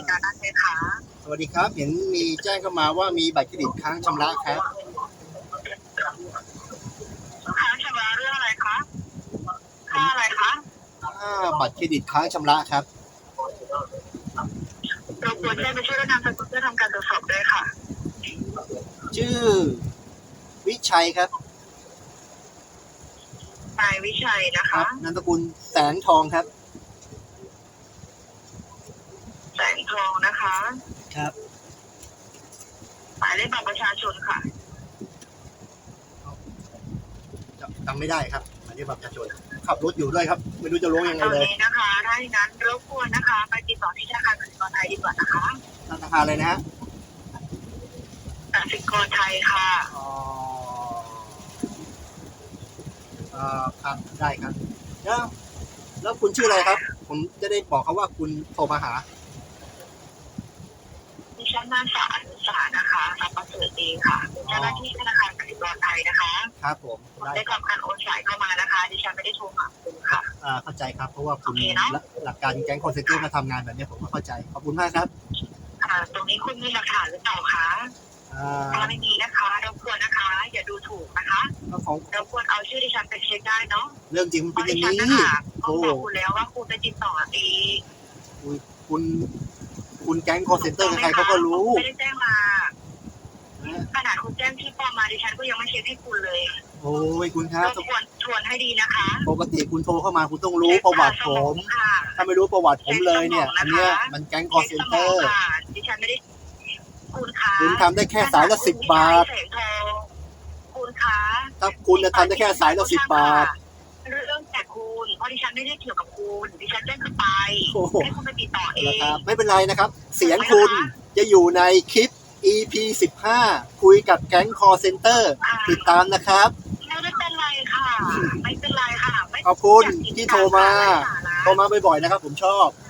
ติดต่อนั้นเลยค่ะสวัสดีครับ เห็นมีแจ้งเข้ามาว่ามีบัตรเครดิตค้างชำระครับค้างชำระเรื่องอะไรคะค่าอะไรคะค่าบัตรเครดิตค้างชำระครับรบกวนแจ้งไปช่วยแนะนำสกุลเพื่อทำการตรวจสอบด้วยค่ะ ชื่อ วิชัยครับนายวิชัยนะครัคะ บนามสกุลแสงทองครับ แสง ทองนะคะ ครับหมายเลขบัตรประชาชนค่ะ จำไม่ได้ครับอันนี้บัตรประชาชนขับรถอยู่ด้วยครับ ไม่รู้จะลงยังไงตอนเลยนี้นะคะถ้าอย่างนั้นรบกวนนะคะ ไปติดต่อที่ธนาคารกสิกรไทยดีกว่านะคะธนาคารเลยนะฮะกสิกรไทยค่ะ อ๋อเอ่อครับได้ครับแล้วแล้วคุณชื่ออะไรครับ ผมจะได้บอกเขาว่าคุณโทรมาหา ดิฉันนางสาวอนุสานะคะรับประเสริฐดีค่ะเป็นเจ้าหน้าที่ธนาคารกสิกรไทยนะคะครับผมผมได้ได้ครับทำการโอนสายเข้ามานะคะดิฉันไม่ได้โทรหาคุณค่ะ อ่าเข้าใจครับ เพราะว่าคุณโอเคเนอะหลักหลักการแก๊งคอนเซ็ปต์มาทำงานแบบนี้ผมก็เข้าใจ ขอบคุณมากครับอ่าตรงนี้คุณมีหลักฐานหรือเปล่าคะอ่าถ้าไม่มีนะคะรบกวนนะคะ อย่าดูถูกนะคะก็ของรบกวนเอาชื่อดิฉันไปเช็คได้เนาะเรื่องจริงมันเพเป็นราะอดิย่างฉันนี้ นะคะก็บอกคุณแล้วว่าคุณไปติดต่อเองคุณ คุณแก๊งคอนเซ็นเตอร์ใครๆเขาก็รู้ไม่ได้แจ้งมานะขนาดคุณแจ้งที่ปลอมมาดิฉันก็ยังไม่เช็คให้คุณเลยโอ้ยคุณครรับบกวนทวนให้ดีนะคะปกติคุณโทรเข้ามาคุณต้องรู้ประวัติผม ค่ะถ้าไม่รู้ประวัติผมเลยเนี่ยเช็คสมองนะคะอันเนี้ยมันแก๊งคอนเซ็นเตอร์ค่ะดิฉันไม่ได้คุณคะคุณทำได้แค่สายละสิบบาทแสงทองคุณคะถ้าคุณจะทำได้แค่สายละสิบบาท ดิฉันไม่ได้เกี่ยวกับคุณดิฉันแจ้งคุณไปโอ้โห ให้คุณไปติดต่อเอนะง ครับไม่เป็นไรนะครับ เสียงคุณจะอยู่ในคลิป EP 15 คุยกับแก๊งคอเซ็นเตอร์ค่ะติดตามนะครับ ไม่ได้เป็นไรค่ะ ไม่เป็นไรค่ะไม่ขอบคุณอยกติดที่โทรมาตไร้สาระโทรมาบ่อยๆนะครับ ผมชอบค